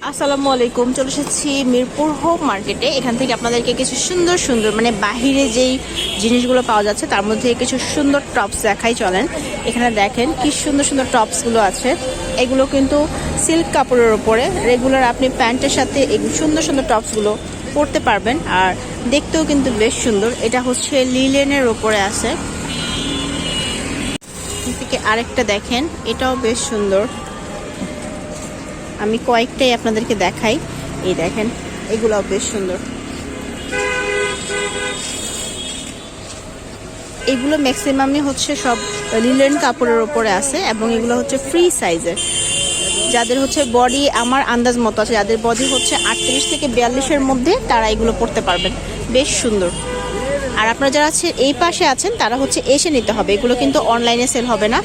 আসসালামু আলাইকুম, চলে এসেছি মিরপুর হোম মার্কেটে। এখান থেকে আপনাদেরকে কিছু সুন্দর সুন্দর মানে বাহিরে যেই জিনিসগুলো পাওয়া যাচ্ছে, তার মধ্যে কিছু সুন্দর টপস দেখাই চলেন। এখানে দেখেন কি সুন্দর সুন্দর টপসগুলো আছে। এগুলো কিন্তু সিল্ক কাপড়ের ওপরে রেগুলার আপনি প্যান্টের সাথে এই সুন্দর সুন্দর টপসগুলো পরতে পারবেন, আর দেখতেও কিন্তু বেশ সুন্দর। এটা হচ্ছে লিলেনের ওপরে আছে। থেকে আরেকটা দেখেন, এটাও বেশ সুন্দর। আমি কয়েকটাই আপনাদেরকে দেখাই। এই দেখেন এগুলো বেশ সুন্দর। এগুলো ম্যাক্সিমামই হচ্ছে সব লিলেন কাপড়ের ওপরে আছে এবং এগুলো হচ্ছে ফ্রি সাইজের যাদের হচ্ছে বডি আমার আন্দাজ মতো আছে, যাদের বডি হচ্ছে আটত্রিশ থেকে বিয়াল্লিশের মধ্যে, তারা এগুলো পড়তে পারবেন। বেশ সুন্দর। আর আপনারা যারা আছে, এই পাশে আছেন, তারা হচ্ছে এসে নিতে হবে। এগুলো কিন্তু অনলাইনে সেল হবে না।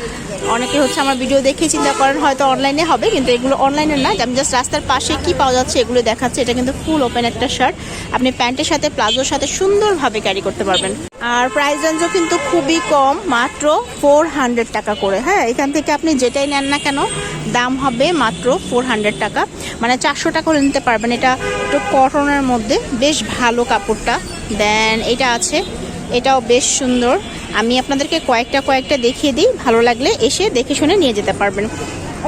অনেকে হচ্ছে আমার ভিডিও দেখে চিন্তা করেন, হয়তো অনলাইনে হবে, কিন্তু এগুলো অনলাইনে না। আমি জাস্ট রাস্তার পাশে কি পাওয়া যাচ্ছে, এগুলো দেখাচ্ছে। এটা কিন্তু ফুল ওপেন একটা শার্ট আপনি প্যান্টের সাথে, প্লাজোর সাথে সুন্দরভাবে ক্যারি করতে পারবেন। আর প্রাইস রেঞ্জও কিন্তু খুবই কম, মাত্র ফোর হান্ড্রেড টাকা করে। হ্যাঁ এখান থেকে আপনি যেটাই নেন না কেন, দাম হবে মাত্র ফোর হান্ড্রেড টাকা। মানে চারশো টাকা হলে নিতে পারবেন। এটা একটু কটনের মধ্যে, বেশ ভালো কাপড়টা। দেন এটা আছে। এটাও বেশ সুন্দর। আমি আপনাদেরকে কয়েকটা কয়েকটা দেখিয়ে দিই। ভালো লাগলে এসে দেখে শুনে নিয়ে যেতে পারবেন।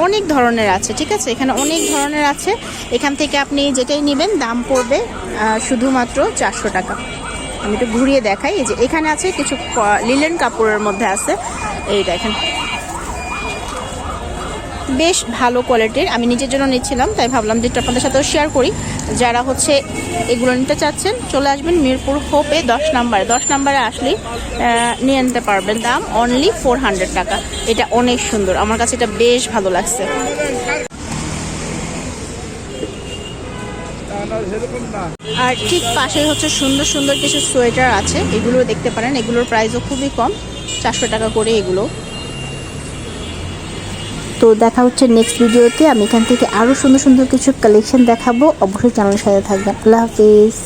অনেক ধরনের আছে, ঠিক আছে? এখানে অনেক ধরনের আছে। এখান থেকে আপনি যেটাই নেবেন, দাম পড়বে শুধুমাত্র চারশো টাকা। আমি একটু ঘুরিয়ে দেখাই। এই যে এখানে আছে কিছু লিলেন কাপড়ের মধ্যে আছে। এই দেখেন। বেশ ভালো কোয়ালিটির আমি নিজের জন্য নিচ্ছিলাম, তাই ভাবলাম যে আপনাদের সাথেও শেয়ার করি। যারা হচ্ছে এগুলো নিতে চাচ্ছেন, চলে আসবেন মিরপুর হোপে দশ নাম্বারে। দশ নাম্বারে আসলে নিয়ে নিতে পারবেন। দাম অনলি ফোর হান্ড্রেড টাকা। এটা অনেক সুন্দর। আমার কাছে এটা বেশ ভালো লাগছে। আর ঠিক পাশে হচ্ছে সুন্দর সুন্দর কিছু সোয়েটার আছে। এগুলো দেখতে পারেন। এগুলোর প্রাইসও খুবই কম। চারশো টাকা করে এগুলো। তো দেখা হচ্ছে নেক্সট ভিডিওতে আমি এখান থেকে আরও সুন্দর সুন্দর কিছু কালেকশন দেখাবো। অবশ্যই চ্যানেলের সাথে থাকবেন। আল্লাহ হাফিজ।